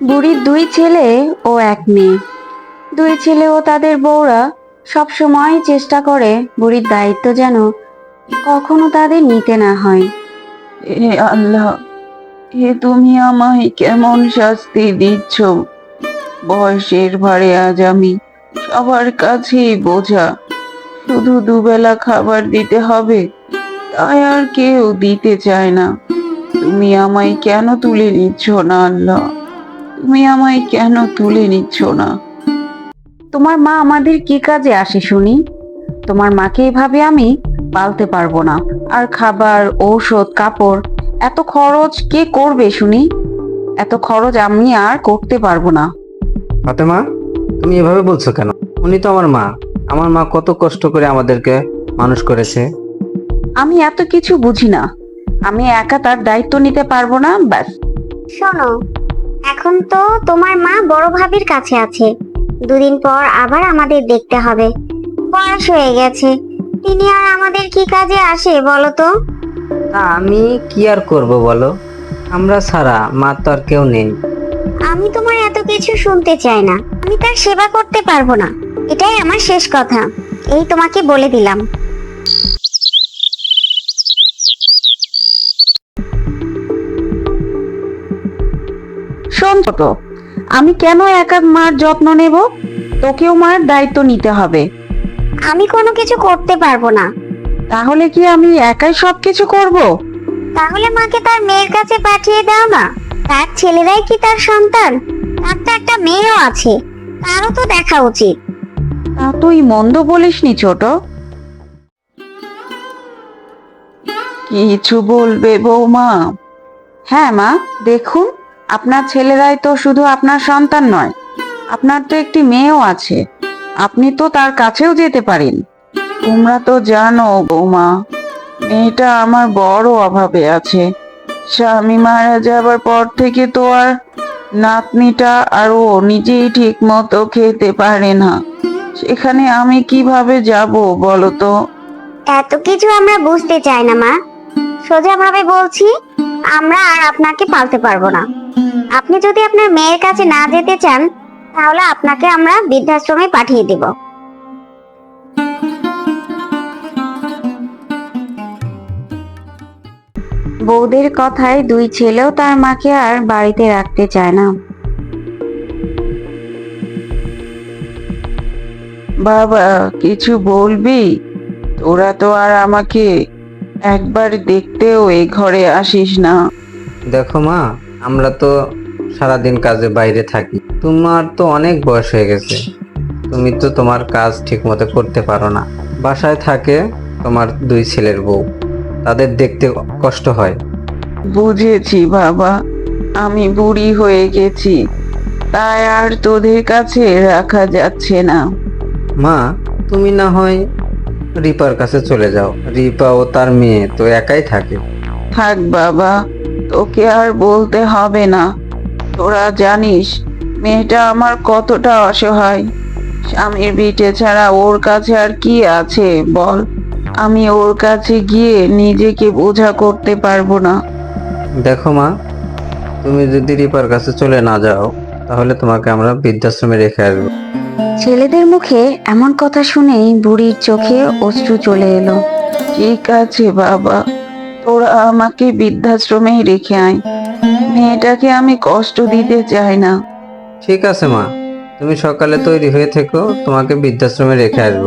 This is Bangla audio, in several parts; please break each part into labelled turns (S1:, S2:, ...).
S1: বুড়ির দুই ছেলে ও এক মেয়ে। দুই ছেলে ও তাদের বউরা সব সময় চেষ্টা করে বুড়ির দায়িত্ব যেন কখনো তাদের নিতে না হয়।
S2: এ আল্লাহ এ তুমি আমায় কেমন শাস্তি দিচ্ছ? বয়সের ভারে আজ আমি সবার কাছেই বোঝা। শুধু দুবেলা খাবার দিতে হবে, তাই আর কেউ দিতে চায় না। তুমি আমায় কেন তুলে নিচ্ছ না আল্লাহ? তুমি আমায় কেন তুলে নিচ্ছ না?
S1: তোমার মা আমাদের কি কাজে আসে শুনি? তোমার মাকে এভাবে আমি পালতে পারব না। আর খাবার ঔষধ কাপড় এত খরচ কে করবে শুনি? এত খরচ আমি আর করতে পারব না।
S3: ফাতেমা তুমি এভাবে বলছো কেন? উনি তো আমার মা। আমার মা কত কষ্ট করে আমাদেরকে মানুষ করেছে।
S1: আমি এত কিছু বুঝি না। আমি একা তার দায়িত্ব নিতে পারব না ব্যাস।
S4: শোনো এখন তো তোমার মা বড় ভাবির কাছে আছে। দুদিন পর আবার আমাদের দেখতে হবে। বয়স হয়ে গেছে। তিনি আর আমাদের কি কাজে আসে বলো তো?
S3: তা আমি কি আর করব বলো? আমরা ছাড়া মা তো আর কেউ নেই।
S4: আমি তোমার এত কিছু শুনতে চাই না। আমি তার সেবা করতে পারব না। এটাই আমার শেষ কথা। এই তোমাকে বলে দিলাম।
S1: শোন ছোট আমি কেন একা মার যত্ন নেব? তোকেও মার দায়িত্ব নিতে হবে।
S4: আমি কোনো কিছু করতে পারব না।
S1: তাহলে কি আমি একাই সবকিছু করব?
S4: তাহলে মাকে তার মেয়ের কাছে পাঠিয়ে দাও না। তার ছেলেরাই কি তার সন্তান? তার তো একটা মেয়েও আছে। তারও তো দেখা উচিত।
S1: তা তুই মন্দ বলিসনি ছোট।
S2: কিছু বলবে বৌমা?
S1: হ্যাঁ মা দেখুন। আপনার ছেলেরাই তো শুধু আপনার সন্তান নয়, আপনার তো একটি মেয়েও আছে। আপনি তো তার কাছেও যেতে পারেন।
S2: তোমরা তো জানো বৌমা, মেয়েটা আমার বড় অভাবে আছে। স্বামী মারা যাবার পর থেকে তো আর নাতনিটা আর ও নিজেই ঠিক মতো খেতে পারে না। সেখানে আমি কীভাবে যাব বলো তো?
S4: এত কিছু আমরা বুঝতে চাই না মা। সোজাভাবে বলছি, আমরা আর আপনাকে পালতে পারব না। আপনি যদি আপনার মেয়ের কাছে না যেতে চান তাহলে আপনাকে আমরা বৃদ্ধাশ্রমে পাঠিয়ে দেব।
S1: বউদের কথায় দুই ছেলেও তার মাকে আর বাড়িতে রাখতে চায় না।
S2: বাবা কিছু বলবি? তোরা তো আর আমাকে একবার দেখতেও এই ঘরে আসিস না।
S3: দেখো মা আমরা তো সারাদিন কাজে বাইরে থাকি। তোমার তো অনেক বয়স হয়ে গেছে। তুমি তো তোমার কাজ ঠিক মতো করতে পারো না। বাসায় থাকে তোমার দুই ছেলের বউ। তাদের দেখতে কষ্ট হয়।
S2: বুঝেছি বাবা আমি বুড়ি হয়ে গেছি। তাই আর তোদের কাছে রাখা যাচ্ছে না।
S3: মা তুমি না হয় রিপার কাছে চলে যাও। রিপা ও তার মেয়ে তো একাই থাকে।
S2: থাক বাবা তোকে আর বলতে হবে না। তোরা জানিস মেয়েটা আমার কতটা অসহায়। স্বামীর বিটে ছাড়া ওর কাছে আর কি আছে বল? আমি ওর কাছে গিয়ে নিজেকে বোঝা করতে পারব না।
S3: দেখো মা তুমি যদি রিপার কাছে চলে না যাও তাহলে তোমাকে আমরা বৃদ্ধাশ্রমে রেখে আসব।
S1: ছেলেদের মুখে এমন কথা শুনেই বুড়ির চোখে অশ্রু চলে এলো।
S2: ঠিক আছে বাবা। তোরা আমাকে বৃদ্ধাশ্রমেই রেখে আয়। মেয়েটাকে আমি কষ্ট দিতে চাই না।
S3: ঠিক আছে মা। তুমি সকালে তৈরি হয়ে থেকো তোমাকে বৃদ্ধাশ্রমে রেখে আসব।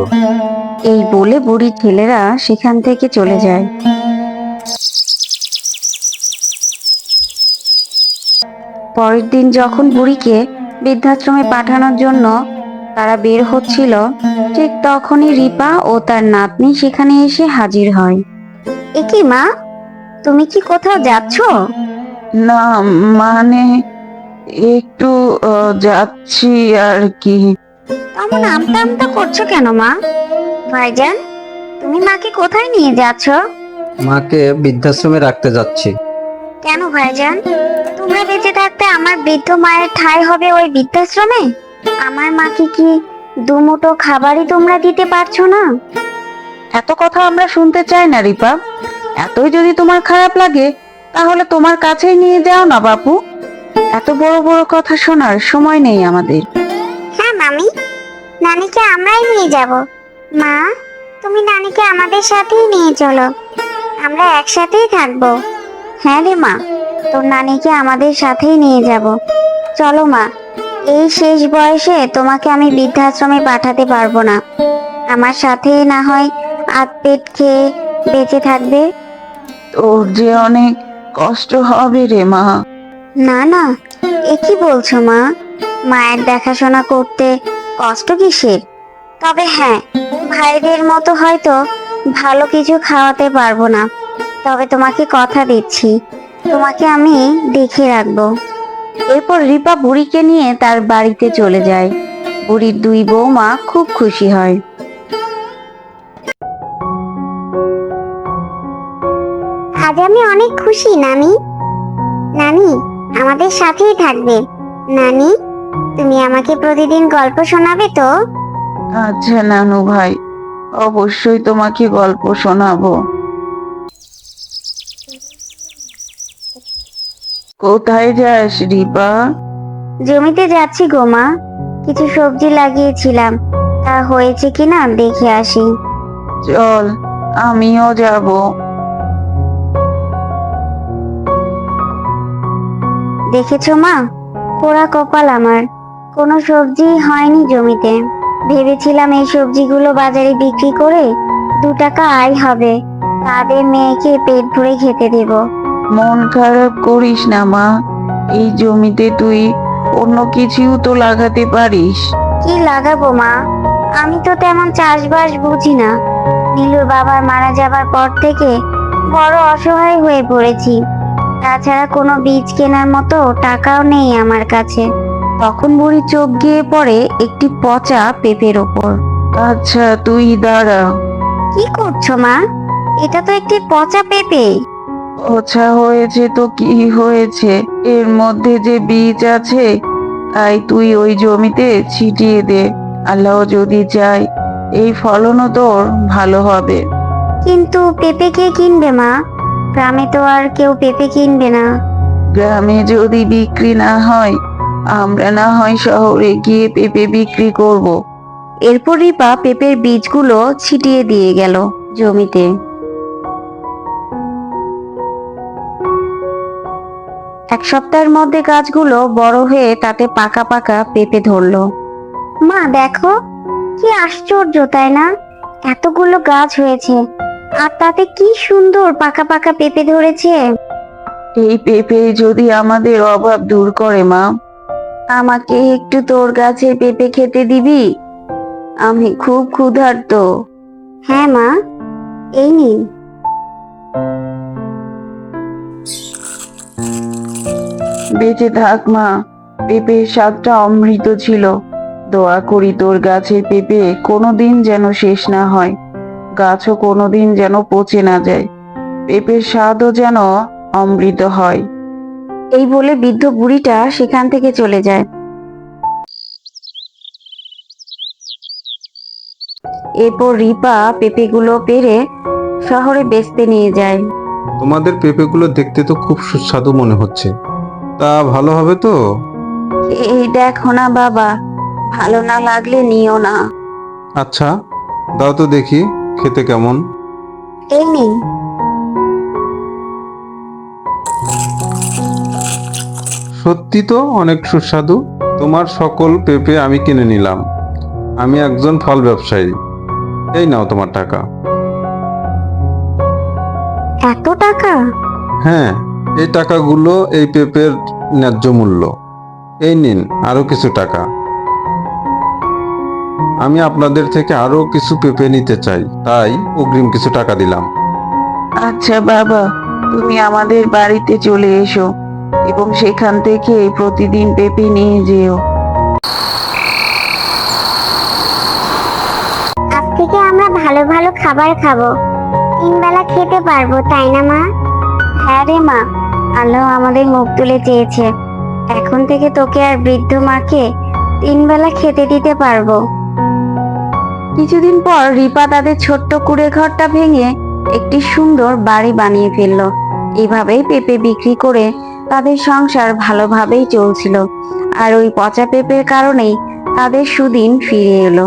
S1: এই বলে বুড়ির ছেলেরা সেখান থেকে চলে যায়। পরের দিন যখন বুড়িকে বৃদ্ধাশ্রমে পাঠানোর জন্য তারা বের হচ্ছিল ঠিক তখনই রিপা ও তার নাতনি সেখানে এসে হাজির হয়।
S4: এ মা? তুমি কি কোথাও যাচ্ছ?
S2: না মানে একটু আহ, যাচ্ছি আর কি।
S4: তেমন আমতা আমতা করছ কেন মা? ভাইজান তুমি মাকে কোথায় নিয়ে যাচ্ছ?
S3: মাকে বৃদ্ধাশ্রমে রাখতে যাচ্ছি।
S4: কেন ভাইজান? তোমরা বেঁচে থাকতে আমার বৃদ্ধ মায়ের ঠাঁই হবে ওই বৃদ্ধাশ্রমে? আমার মাকে কি দুমুটো খাবারই তোমরা দিতে পারছ না?
S1: এত কথা আমরা শুনতে চাই না রিপা। এতই যদি তোমার খারাপ লাগে, তাহলে তোমার কাছেই নিয়ে যাও না, বাপু। এত বড় বড় কথা শোনার সময় নেই আমাদের।
S4: হ্যাঁ মামি। নানিকে আমরাই নিয়ে যাব। মা, তুমি নানিকে আমাদের সাথেই নিয়ে চলো। আমরা একসাথেই থাকব।
S1: হ্যাঁ রে মা, তোর নানিকে আমাদের সাথেই নিয়ে যাব। চলো মা, এই শেষ বয়সে তোমাকে আমি বৃদ্ধাশ্রমে পাঠাতে পারব না। আমার সাথে না হয় আধ পেট খেয়ে বেঁচে থাকবে।
S2: তোর যে অনেক কষ্ট হবে রে মা।
S1: না না এ কি বলছো মা? মায়ের দেখাশোনা করতে কষ্ট কিসের? তবে হ্যাঁ ভাইদের মতো হয়তো ভালো কিছু খাওয়াতে পারব না। তবে তোমাকে কথা দিচ্ছি তোমাকে আমি দেখে রাখব। এরপর রিপা বুড়িকে নিয়ে তার বাড়িতে চলে যায়। বুড়ির দুই বৌমা খুব খুশি হয়।
S4: আজ আমি অনেক খুশি নানি। নানি আমাদের সাথেই থাকবে। নানি তুমি আমাকে প্রতিদিন গল্প শোনাবে তো?
S2: আচ্ছা নানু ভাই অবশ্যই তোমাকে গল্প শোনাবো। কোথায় যাস রিপা?
S1: জমিতে যাচ্ছি গো মা। কিছু সবজি লাগিয়েছিলাম। তা হয়েছে কিনা দেখে আসি।
S2: চল আমিও যাব।
S1: দেখেছ মা? পোড়া কপাল আমার। কোনো সবজি হয়নি জমিতে। ভেবেছিলাম এই সবজিগুলো বাজারে বিক্রি করে দু টাকা আয় হবে। তাদের মেয়েকে পেট ভরে খেতে দেব।
S2: মন খারাপ করিস না মা। এই জমিতে তুই অন্য কিছুও তো লাগাতে পারিস।
S1: কি লাগাবো মা? আমি তো তেমন চাষবাস বুঝি না। নীলুর বাবার মারা যাবার পর থেকে বড় অসহায় হয়ে পড়েছি। তাছাড়া কোনো বীজ কেনার মতো টাকাও নেই আমার কাছে। তখন বুড়ি চোখ গিয়ে পড়ে একটি পচা পেঁপের ওপর।
S2: আচ্ছা তুই দাঁড়া।
S1: কি করছ মা? এটা তো একটি পচা পেঁপে।
S2: পচা হয়েছে তো কি হয়েছে? এর মধ্যে যে বীজ আছে তাই তুই ওই জমিতে ছিটিয়ে দে। আল্লাহ যদি চায় এই ফলনও তোর ভালো হবে।
S1: কিন্তু পেঁপে কে কিনবে মা? গ্রামে তো আর কেউ পেঁপে কিনবে না।
S2: গ্রামে যদি বিক্রি না হয় আমরা না হয় শহরে গিয়ে পেঁপে বিক্রি করব।
S1: এরপর রিপা পেঁপের বীজগুলো ছিটিয়ে দিয়ে গেল জমিতে। এক সপ্তাহের মধ্যে গাছগুলো বড় হয়ে তাতে পাকা পাকা পেঁপে ধরলো। মা দেখো কি আশ্চর্য তাই না? এতগুলো গাছ হয়েছে। আর তাতে কি সুন্দর পাকা পাকা পেঁপে ধরেছে।
S2: এই পেঁপে যদি আমাদের অভাব দূর করে মা।
S1: আমাকে একটু তোর গাছের পেঁপে খেতে দিবি? আমি খুব ক্ষুধার্ত। হ্যাঁ মা। এই নিন
S2: বেঁচে থাক মা। পেঁপের স্বাদটা অমৃত ছিল। দোয়া করি তোর গাছের পেঁপে কোনোদিন যেন শেষ না হয়। গাছও কোনোদিন যেন পচে না যায়। পেঁপের স্বাদও যেন অমৃত হয়।
S1: এই বলে বৃদ্ধ বুড়িটা সেখান থেকে চলে যায়। এরপর রিপা পেঁপেগুলো পেরে শহরে বেচতে নিয়ে যায়।
S5: তোমাদের পেঁপেগুলো দেখতে তো খুব সুস্বাদু মনে হচ্ছে। তা ভালো হবে তো?
S1: এই দেখো না বাবা ভালো না লাগলে নিও না।
S5: আচ্ছা দাও তো দেখি। খেতে কেমন?
S1: এই নিন।
S5: সত্যি তো অনেক সুস্বাদু। তোমার সকল পেঁপে আমি কিনে নিলাম। আমি একজন ফল ব্যবসায়ী। এই নাও তোমার টাকা।
S1: এত টাকা?
S5: হ্যাঁ এই টাকাগুলো এই পেঁপের ন্যায্য মূল্য। এই নিন আরও কিছু টাকা। আমি আপনাদের থেকে আরও কিছু পেঁপে নিতে চাই। তাই অগ্রিম কিছু টাকা দিলাম।
S2: আচ্ছা বাবা তুমি আমাদের বাড়িতে চলে এসো এবং সেখান থেকে প্রতিদিন পেঁপে নিয়ে যেও।
S4: আজ থেকে আমরা ভালো ভালো খাবার খাব। তিন বেলা খেতে পারব তাই না মা?
S1: হ্যাঁ রে মা আল্লাহ আমাদের মুখ তুলে চেয়েছে। এখন থেকে তোকে আর বৃদ্ধ মাকে তিন বেলা খেতে দিতে পারব। কিছুদিন পর রিপা তাদের ছোট্ট কুড়ে ঘরটা ভেঙে একটি সুন্দর বাড়ি বানিয়ে ফেলল। এভাবেই পেঁপে বিক্রি করে তাদের সংসার ভালোভাবেই চলছিল। আর ওই পচা পেঁপের কারণেই তাদের সুদিন ফিরে এলো।